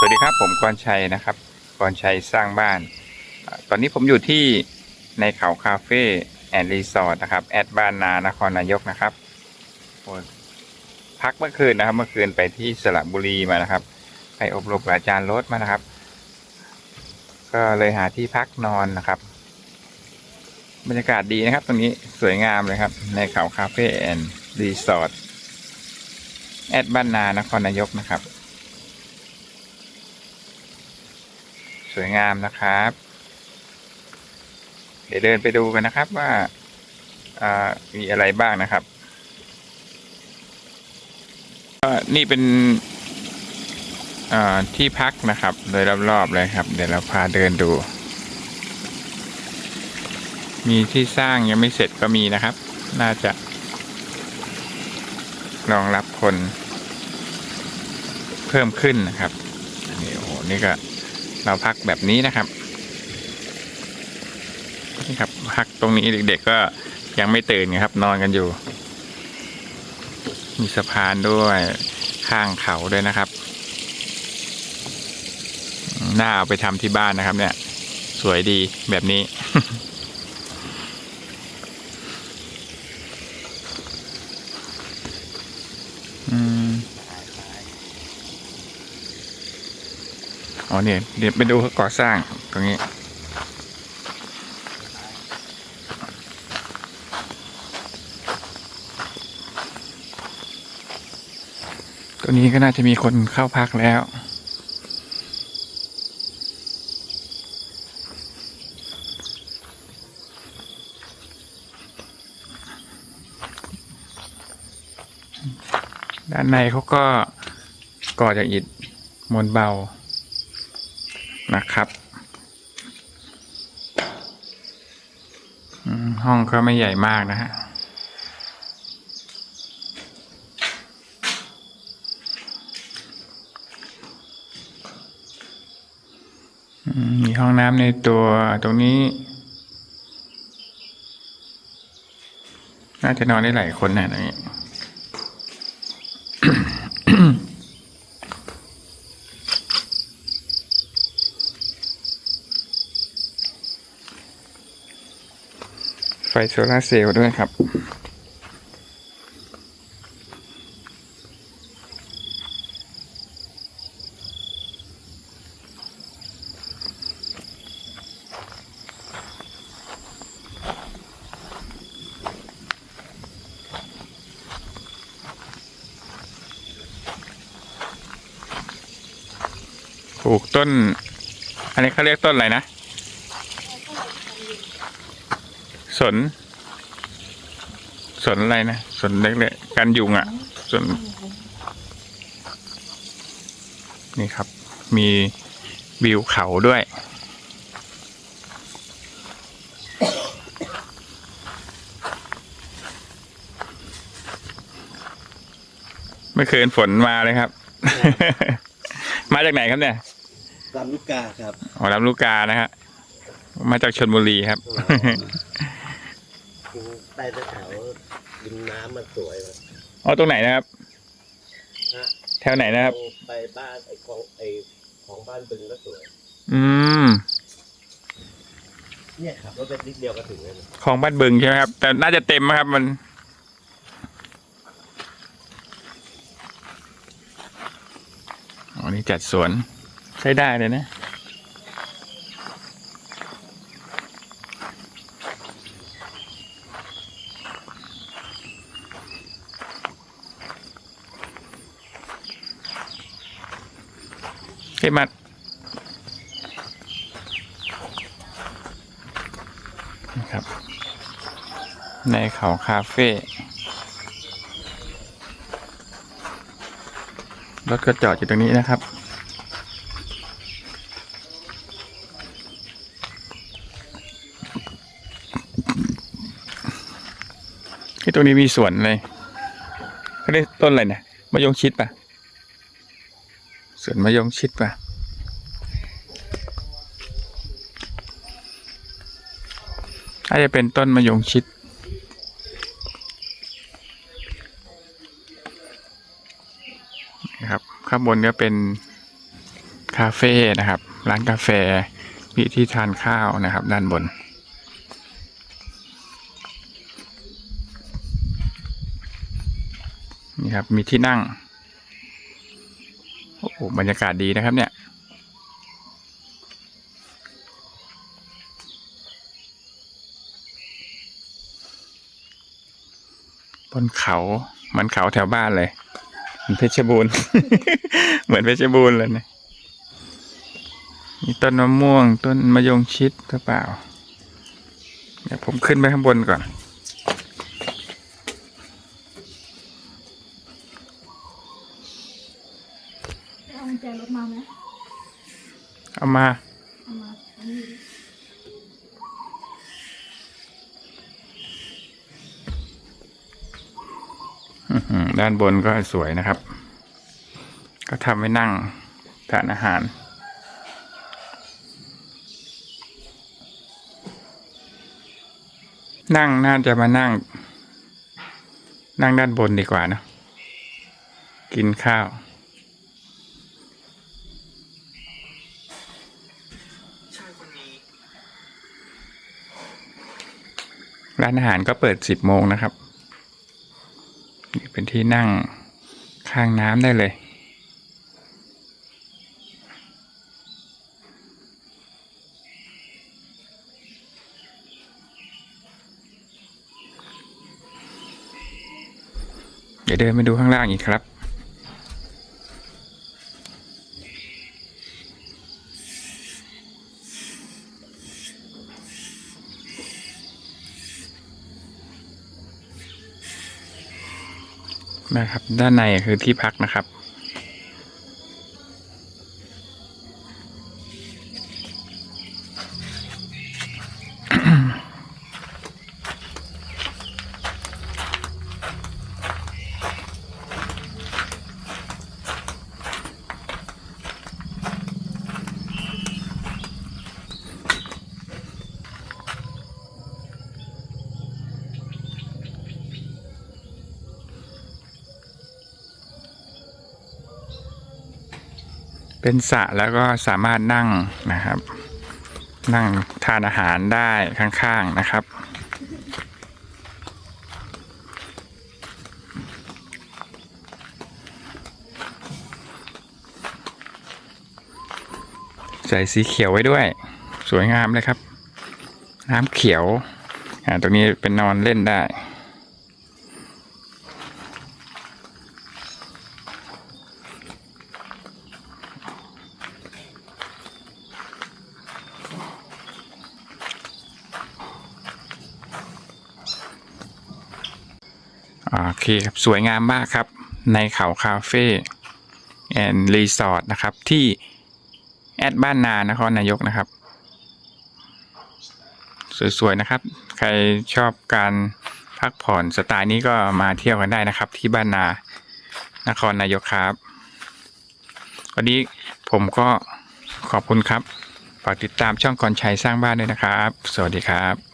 สวัสดีครับผมกรชัยนะครับกรชัยสร้างบ้าน ตอนนี้ผมอยู่ที่ในเขาคาเฟ่แอนด์รีสอร์ทนะครับแอดบ้านนานครนายกนะครับพักเมื่อคืนนะครับ เมื่อคืนไปที่สระบุรีมานะครับ ไปอบรมกับอาจารย์รถมานะครับ ก็เลยหาที่พักนอนนะครับ บรรยากาศดีนะครับ ตรงนี้สวยงามเลยครับ ในเขาคาเฟ่แอนด์รีสอร์ทแอดบ้านนานครนายกนะครับ สวยงามนะครับ เดี๋ยวเดินไปดูกันนะครับว่าามีอะไรบ้างนะครับก็นี่เป็นที่พักนะครับ โดยรอบๆเลยครับ เดี๋ยวเราพาเดินดู มีที่สร้างยังไม่เสร็จก็มีนะครับ น่าจะรองรับคนเพิ่มขึ้นนะครับนี่โอ้โหนี่ก็ เราพักแบบนี้นะครับนี่ครับพักตรงนี้เด็กๆก็ยังไม่ตื่นนะครับ นอนกันอยู่ มีสะพานด้วยข้างเขาด้วยนะครับน่าเอาไปทำที่บ้านนะครับ เนี่ย สวยดีแบบนี้ อ๋อเนี่ยเดี๋ยวไปดูเขาก่อสร้างตรงนี้ตัวนี้ก็น่าจะมีคนเข้าพักแล้ว ด้านในเขาก็ก่อจากอิฐมวลเบา นะครับ ห้องก็ไม่ใหญ่มากนะฮะมมีห้องน้ำในตัวตรงนี้ น่าจะนอนได้หลายคนนะตรงนี้ โซลาร์เซลล์ด้วยครับ ปลูกต้น อันนี้เขาเรียกต้นอะไรนะ สน สนอะไรนะ สนเล็กๆกันยุงอะ่ะ สน นี่ครับ มีวิวเขาด้วย เมื่อคืนฝนมาเลยครับ มาจากไหนครับเนี่ยลำลูกกาครับอ๋อลำลูกกานะฮะมาจากชนบุรีครับ ใต้แถวริมน้ำมันสวยครับอ๋อตรงไหนนะครับฮะแถวไหนนะครับ ไปบ้านไอ้ของไอ้ของบ้านบึงก็สวย อืม เนี่ยขับรถไปนิดเดียวก็ถึงเลยนะของบ้านบึงใช่ไหมครับ แต่น่าจะเต็มนะครับมัน อ๋อนี่จัดสวน ใช้ได้เลยนะ เฮ้ยมัดนะครับ ในเขาคาเฟ่รถก็จอดอยู่ตรงนี้นะครับที่ตรงนี้มีสวนเลยเขาเรียกต้นอะไรนะมะยงชิดปะ สวนมะยงชิดปะน่าจะเป็นต้นมะยงชิด นะครับ ข้างบนก็เป็นคาเฟ่นะครับ ร้านกาแฟมีที่ทานข้าวนะครับ ด้านบนนี่ครับ มีที่นั่ง โอ้บรรยากาศดีนะครับเนี่ยบนเขาเหมือนเขาแถวบ้านเลยเหมือนเพชรบูรณ์ เหมือนเพชรบูรณ์เลยนะมีต้นมะม่วง ต้นมะยงชิดหรือเปล่า เดี๋ยวผมขึ้นไปข้างบนก่อน เอากุ ญแจรถมาไหมเอามา เอามาอันนี้อื้อหือด้านบนก็สวยนะครับ ก็ทำไว้นั่งทานอาหาร นั่งน่าจะมานั่ง นั่งด้านบนดีกว่าเนอะกินข้าว ร้านอาหารก็เปิดสิบโมงนะครับ นี่เป็นที่นั่งข้างน้ำได้เลย เดี๋ยวเดินไปดูข้างล่างอีกครับ นะครับ ด้านในคือที่พักนะครับ เป็นสระแล้วก็สามารถนั่งนะครับ นั่งทานอาหารได้ข้างๆนะครับ ใส่สีเขียวไว้ด้วย สวยงามเลยครับ น้ำเขียว อ่า ตรงนี้เป็นนอนเล่นได้ โอเคครับสวยงามมากครับ ในเขาคาเฟ่แอนด์รีสอร์ทนะครับ ที่แอดบ้านนานครนายกนะครับ สวยๆนะครับ ใครชอบการพักผ่อนสไตล์นี้ก็มาเที่ยวกันได้นะครับ ที่บ้านนานครนายกครับ วันนี้ผมก็ขอบคุณครับ ฝากติดตามช่องกรชัยสร้างบ้านด้วยนะครับ สวัสดีครับ